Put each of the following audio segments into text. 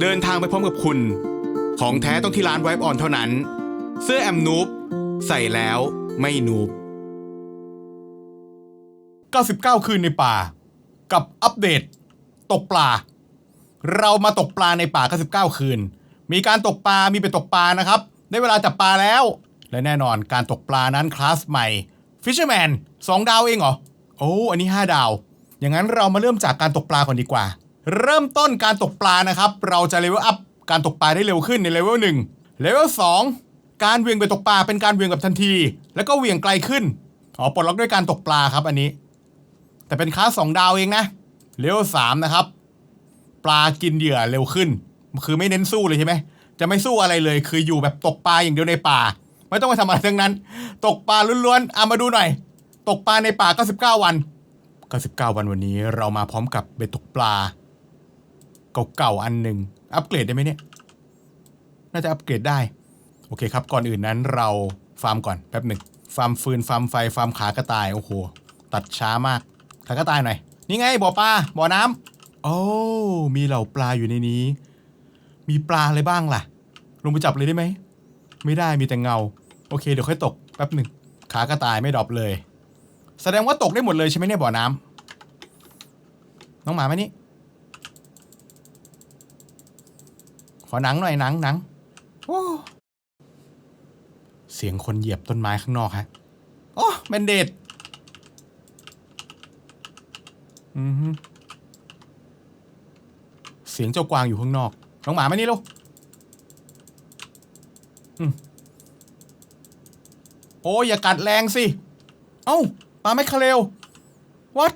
เดินทางไปพร้อมกับคุณ ของแท้ต้องที่ร้านไวป์ออนเท่านั้น เสื้อแอมนูปใส่แล้วไม่นูบ99 คืนในป่า กับอัปเดต ตกปลา เรามาตกปลาในป่า 99 คืน มีการตกปลา มีไปตกปลานะครับ ได้เวลาจับปลาแล้ว และแน่นอนการตกปลานั้นคลาสใหม่ Fisherman 2 ดาวเองเหรอ โอ้ อันนี้ 5 ดาว อย่างนั้นเรามาเริ่มจากการตกปลาก่อนดีกว่า เริ่มต้นการตกปลานะครับ เราจะเลเวลอัพการตกปลาได้เร็วขึ้นในเลเวล1เลเวล2การเวียงไปตกปลาเป็นการเวียงแบบทันที แล้วก็เวียงไกลขึ้นอ๋อปลดล็อกด้วยการตกปลาครับอันนี้ แต่เป็นคลาสสองดาวเองนะเลเวลสามนะครับ ปลากินเหยื่อเร็วขึ้น คือไม่เน้นสู้เลยใช่ไหมจะไม่สู้อะไรเลย คืออยู่แบบตกปลาอย่างเดียวในป่า ไม่ต้องไปทำอะไรทั้งนั้น ตกปลาล้วนๆเอามาดูหน่อย ตกปลาในป่า99วัน99วันวันนี้เรามาพร้อมกับเบ็ดตกปลา เก่าๆอันหนึ่งอัปเกรดได้ไหมเนี่ย น่าจะอัปเกรดได้ โอเคครับ ก่อนอื่นนั้นเราฟาร์มก่อนแป๊บหนึ่งฟาร์มฟืนฟาร์มไฟฟาร์มขากระต่ายโอ้โหตัดช้ามากขากระต่ายหน่อยนี่ไงบ่อปลาบ่อน้ำโอ้มีเหล่าปลาอยู่ในนี้ มีปลาอะไรบ้างล่ะ ลงไปจับเลยได้ไหมไม่ได้มีแต่เงา โอเคเดี๋ยวค่อยตกแป๊บหนึ่งขากระต่ายไม่ดรอปเลย แสดงว่าตกได้หมดเลยใช่ไหมเนี่ยบ่อน้ำน้องหมาไหมนี่ อหนังหน่อยหนังหนังโอ้เสียงคนเหยียบต้นไม้ข้างนอกฮะโอ้แมนเดดอือฮึเสียงเจ้ากวางอยู่ข้างนอก น้องหมามานี่ลูกโอ้ยอย่ากัดแรงสิ เอ้าปลาไม่คาเรล what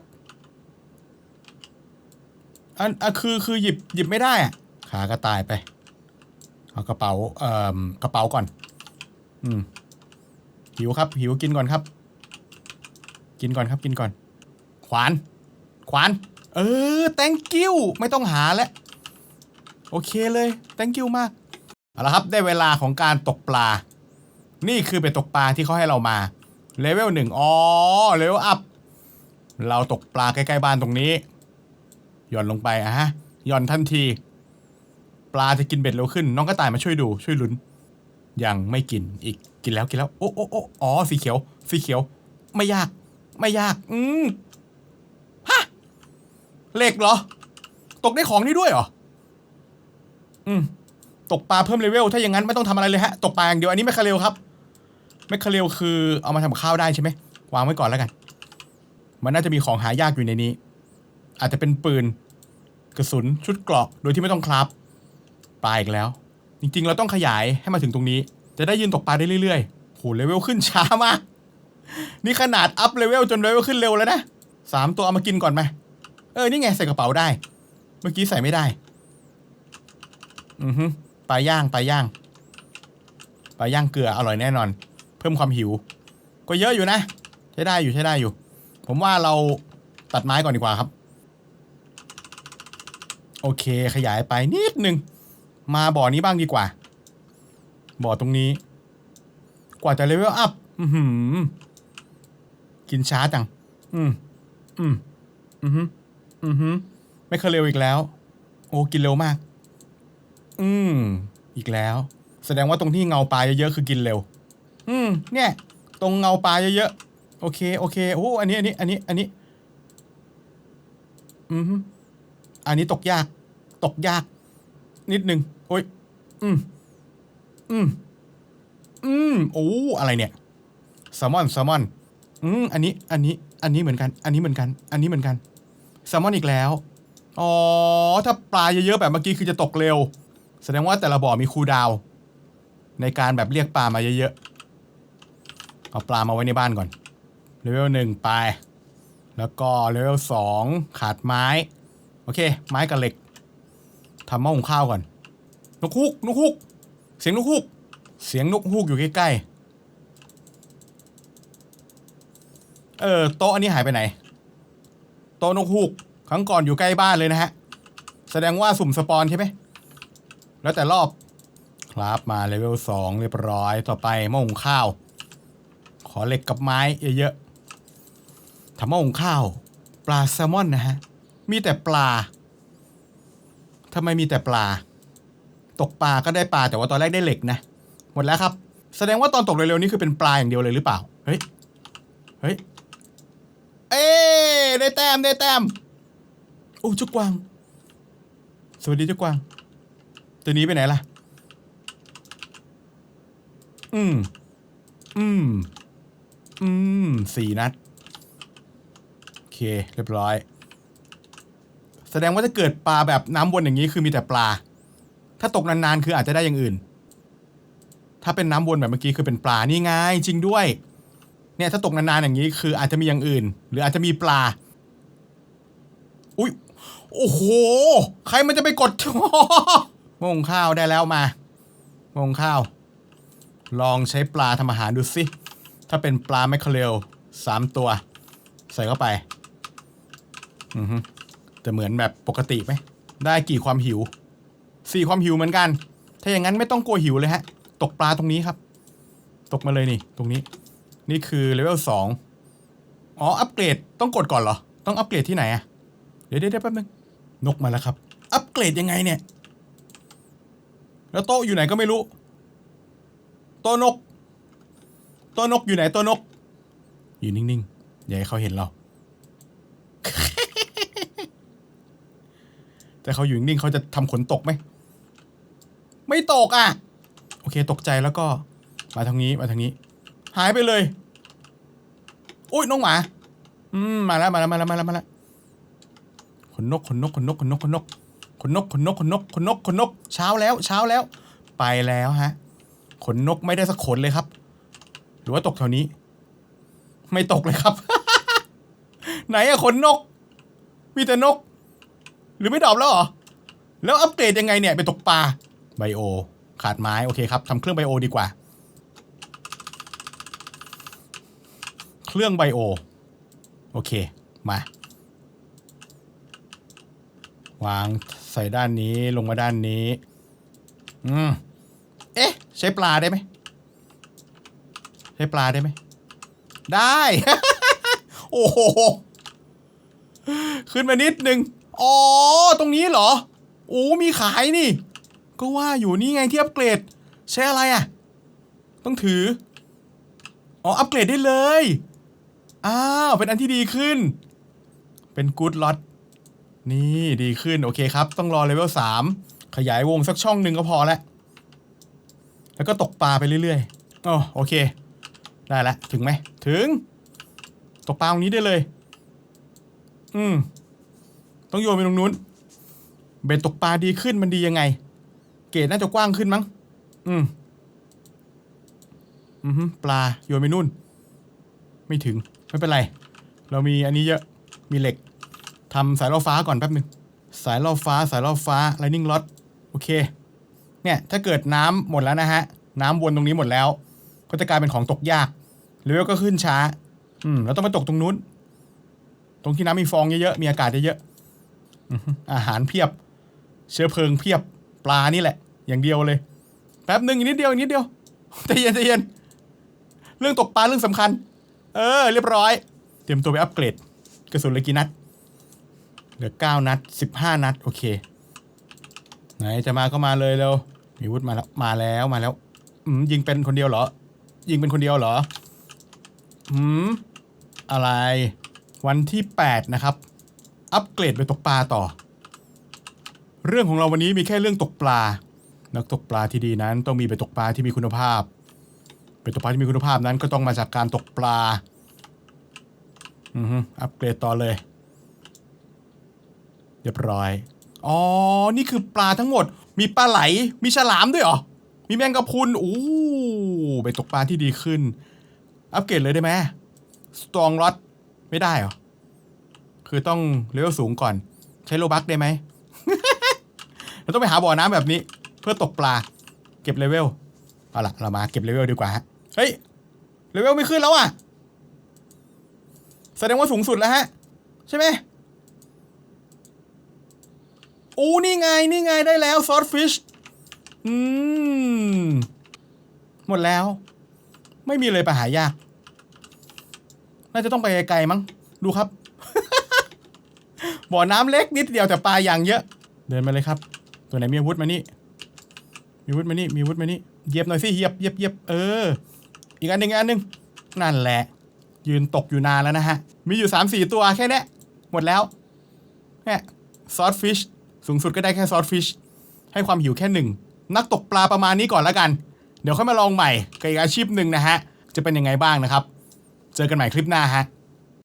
อันอะคือคือหยิบหยิบไม่ได้อะขากระต่ายไป เอากระเป๋าเอ่อกระเป๋าก่อน อืมหิวครับ หิวกินก่อนครับ กินก่อนครับกินก่อน ขวาน ขวาน เออ thank you ไม่ต้องหาแล้วโอเคเลย thank you มากเอาละครับได้เวลาของการตกปลา นี่คือเป็นตกปลาที่เขาให้เรามาเลเวลหนึ่งอ๋อเลเวลอัพเราตกปลาใกล้ๆบ้านตรงนี้หย่อนลงไปอะฮะหย่อนทันที ลาจะกินเบ็ดเร็วขึ้น น้องกระต่ายมาช่วยดูช่วยลุ้น ยังไม่กินอีกกินแล้วกินแล้ว โอ้โอ้โอ้อ๋อสีเขียว สีเขียว ไม่ยาก ไม่ยาก อืมฮะเหล็กเหรอ ตกได้ของนี่ด้วยเหรอ อืมตกปลาเพิ่มเลเวลถ้าอย่างนั้นไม่ต้องทำอะไรเลยฮะ ตกปลาอย่างเดียวอันนี้ไม่คาเรลครับไม่คาเรลคือเอามาทำกับข้าวได้ใช่ไหมวางไว้ก่อนแล้วกัน มันน่าจะมีของหายากอยู่ในนี้ อาจจะเป็นปืนกระสุนชุดเกราะโดยที่ไม่ต้องคราฟ ปลาอีกแล้ว จริงๆ เราต้องขยายให้มาถึงตรงนี้ จะได้ยืนตกปลาได้เรื่อยๆโหเลเวลขึ้นช้ามากนี่ขนาดอัพเลเวลจนเลเวลขึ้นเร็วแล้วนะสามตัวเอามากินก่อนไหมเออ นี่ไงใส่กระเป๋าได้ เมื่อกี้ใส่ไม่ได้ อือฮึปลาย่างปลาย่างปลาย่างเกลืออร่อยแน่นอน เพิ่มความหิว ก็เยอะอยู่นะ ใช้ได้อยู่ใช้ได้อยู่ ผมว่าเราตัดไม้ก่อนดีกว่าครับ โอเค ขยายไปนิดนึง มาบ่อนี้บ้างดีกว่า บ่อตรงนี้ กว่าจะเลเวลอัพกินช้าจัง อืม อืม อือหืออือหือไม่เคยเร็วอีกแล้ว โอ้กินเร็วมาก อืม อีกแล้ว แสดงว่าตรงที่เงาปลาเยอะๆคือกินเร็ว อืม เนี่ย ตรงเงาปลาเยอะๆ โอเค โอเค โอ้ อันนี้ อันนี้ อันนี้ อันนี้ อือหืออันนี้ตกยาก ตกยาก นิดนึงโอ้ย อืม อืม อืม โอ้ อะไรเนี่ยแซลมอนแซลมอน อืม อันนี้ อันนี้ อันนี้เหมือนกัน อันนี้เหมือนกัน อันนี้เหมือนกันแซลมอนอีกแล้ว อ๋อ ถ้าปลาเยอะๆแบบเมื่อกี้คือจะตกเร็ว แสดงว่าแต่ละบ่อมีคูดาว ในการแบบเรียกปลามาเยอะๆ เอาปลามาไว้ในบ้านก่อน เลเวลหนึ่งไป แล้วก็เลเวลสองขาดไม้ โอเค ไม้กับเหล็ก ทำหม้อหุงข้าวก่อน นกฮูก นกฮูก เสียงนกฮูก เสียงนกฮูกอยู่ใกล้ๆ เออโต๊ะอันนี้หายไปไหน โต๊ะนกฮูก ครั้งก่อนอยู่ใกล้บ้านเลยนะฮะ แสดงว่าสุ่มสปอนใช่ไหม แล้วแต่รอบ ครับมาเลเวลสองเรียบร้อย ต่อไปหม้อหุงข้าว ขอเหล็กกับไม้เยอะๆทำหม้อหุงข้าว ปลาแซลมอนนะฮะ มีแต่ปลา ทำไมมีแต่ปลา ตกปลาก็ได้ปลาแต่ว่าตอนแรกได้เหล็กนะ หมดแล้วครับ แสดงว่าตอนตกเร็วๆนี้คือเป็นปลาอย่างเดียวเลยหรือเปล่า เฮ้ย เฮ้ย เอ้ได้แต้มได้แต้ม โอ้เจุกกวาง สวัสดีเจุกกวาง ตัวนี้ไปไหนล่ะ อืม อืม อืม สี่นัด โอเค เรียบร้อย ดงว่าถ้าเกิดปลาแบบน้ำวนอย่างนี้คือมีแต่ปลา ถ้าตกนานๆคืออาจจะได้อย่างอื่น ถ้าเป็นน้ำวนแบบเมื่อกี้คือเป็นปลานี่ไงจริงด้วย เนี่ยถ้าตกนานๆอย่างนี้คืออาจจะมีอย่างอื่น หรืออาจจะมีปลา อุ้ยโอ้โห ใครมันจะไปกดมงข้าวได้แล้วมามงข้าว ลองใช้ปลาทำอาหารดูสิ ถ้าเป็นปลาแมคเคอเรลสามตัว ใส่เข้าไป อือฮึ แต่เหมือนแบบปกติไหม ได้กี่ความหิวสี่ความหิวเหมือนกัน ถ้าอย่างนั้นไม่ต้องกลัวหิวเลยฮะ ตกปลาตรงนี้ครับ ตกมาเลยนี่ตรงนี้ นี่คือเลเวลสองอ๋ออัปเกรดต้องกดก่อนเหรอ ต้องอัปเกรดที่ไหนอะเดี๋ยวเดี๋ยวแป๊บนึงนกมาแล้วครับ อัปเกรดยังไงเนี่ย แล้วโต๊ะอยู่ไหนก็ไม่รู้ โต๊ะนก โต๊ะนกอยู่ไหนโต๊ะนก อยู่นิ่งๆอย่าให้เขาเห็นเรา แต่เขาอยู่นิ่งเขาจะทำขนตกไหม ไม่ตกอะ โอเคตกใจแล้วก็ มาทางนี้มาทางนี้ หายไปเลย อุ้ยน้องหมา อืมมาแล้วมาแล้วมาแล้วมาแล้วมาแล้วขนนกขนนกขนนกขนนกขนนกขนนกขนนกขนนกขนนกขนนกเช้าแล้ว เช้าแล้ว ไปแล้วฮะ ขนนกไม่ได้สักขนเลยครับ หรือว่าตกแถวนี้ ไม่ตกเลยครับ ไหนอะขนนก มีแต่นก หรือไม่ดรอปแล้วเหรอ แล้วอัปเกรดยังไงเนี่ย ไปตกปลาไบโอ ขาดไม้ โอเคครับทำเครื่องไบโอดีกว่า เครื่องไบโอ โอเค มา วางใส่ด้านนี้ลงมาด้านนี้ อืม เอ๊ะ ใช้ปลาได้ไหม ใช้ปลาได้ไหม ได้ โอ้โห ขึ้นมานิดนึง อ๋อ ตรงนี้เหรอ โอ้ มีขายนี่ ก็ว่าอยู่นี่ไงที่อัปเกรด ใช้อะไรอะ ต้องถือ อ๋อ อัปเกรดได้เลย อ้าว เป็นอันที่ดีขึ้น เป็นกู๊ดล็อต นี่ดีขึ้น โอเคครับ ต้องรอเลเวลสามขยายวงสักช่องหนึ่งก็พอแล้ว แล้วก็ตกปลาไปเรื่อยๆอ๋อโอเค ได้แล้วถึงไหม ถึง ตกปลาตรงนี้ได้เลย อืม ต้องโยนไปตรงนู้น เบ็ดตกปลาดีขึ้นมันดียังไง เกรดน่าจะกว้างขึ้นมั้ง อืม อือฮึปลาโยนไปนู่น ไม่ถึง ไม่เป็นไร เรามีอันนี้เยอะ มีเหล็กทำสายล่อฟ้าก่อนแป๊บหนึ่งสายล่อฟ้า สายล่อฟ้า lightning rod โอเค เนี่ย ถ้าเกิดน้ำหมดแล้วนะฮะ น้ำวนตรงนี้หมดแล้ว ก็จะกลายเป็นของตกยากเลเวลก็ขึ้นช้า อืมแล้วต้องไปตกตรงนู้น ตรงที่น้ำมีฟองเยอะๆ มีอากาศเยอะๆ อาหารเพียบ เชื้อเพลิงเพียบปลานี่แหละ อย่างเดียวเลย แป๊บหนึ่งอีกนิดเดียวอีกนิดเดียวใจเย็นใจเย็นเรื่องตกปลาเรื่องสำคัญ เออ เรียบร้อย เตรียมตัวไปอัปเกรด กระสุนเลือกี่นัด เหลือเก้านัดสิบห้านัด โอเค ไหนจะมาก็มาเลยเร็วมีวุธมาแล้วมาแล้วมาแล้วอืมยิงเป็นคนเดียวเหรอ ยิงเป็นคนเดียวเหรออืมอะไร วันที่8นะครับ อัปเกรดไปตกปลาต่อ เรื่องของเราวันนี้มีแค่เรื่องตกปลา นักตกปลาที่ดีนั้นต้องมีไปตกปลาที่มีคุณภาพ ไปตกปลาที่มีคุณภาพนั้นก็ต้องมาจากการตกปลา อือฮึอัปเกรดต่อเลย เรียบร้อย อ๋อ นี่คือปลาทั้งหมด มีปลาไหล มีฉลามด้วยเหรอ มีแมงกะพรุนอู้ไปตกปลาที่ดีขึ้น อัปเกรดเลยได้ไหมสตรอง o อ d ไม่ได้เหรอ คือต้องเลเวลสูงก่อน ใช้โลบักได้ไหมเราต้องไปหาบ่อน้ำแบบนี้ เพื่อตกปลา เก็บเลเวลเอาล่ะเรามาเก็บเลเวลดีกว่าฮะเฮ้ยเลเวลไม่ขึ้นแล้วอะแสดงว่าสูงสุดแล้วฮะ ใช่ไหมโอ้นี่ไง นี่ไงได้แล้วซอสฟิชอืม หมดแล้ว ไม่มีเลยไปหายาก น่าจะต้องไปไกลมั้ง ดูครับ บ่อน้ำเล็กนิดเดียวแต่ปลาอย่างเยอะ เดินมาเลยครับ ตัวไหนมีอาวุธมานี่ มีอาวุธมานี่ มีอาวุธมานี่เยียบหน่อยสิเยียบเยียบเยียบเออ อีกอันหนึ่งอันหนึ่งนั่นแหละ ยืนตกอยู่นานแล้วนะฮะ มีอยู่สามสี่ตัวแค่เนี้ยหมดแล้วเนี่ยซอสฟิชสูงสุดก็ได้แค่ซอสฟิชให้ความหิวแค่หนึ่งนักตกปลาประมาณนี้ก่อนแล้วกัน เดี๋ยวค่อยมาลองใหม่กับอีกอาชีพหนึ่งนะฮะ จะเป็นยังไงบ้างนะครับ เจอกันใหม่คลิปหน้าฮะ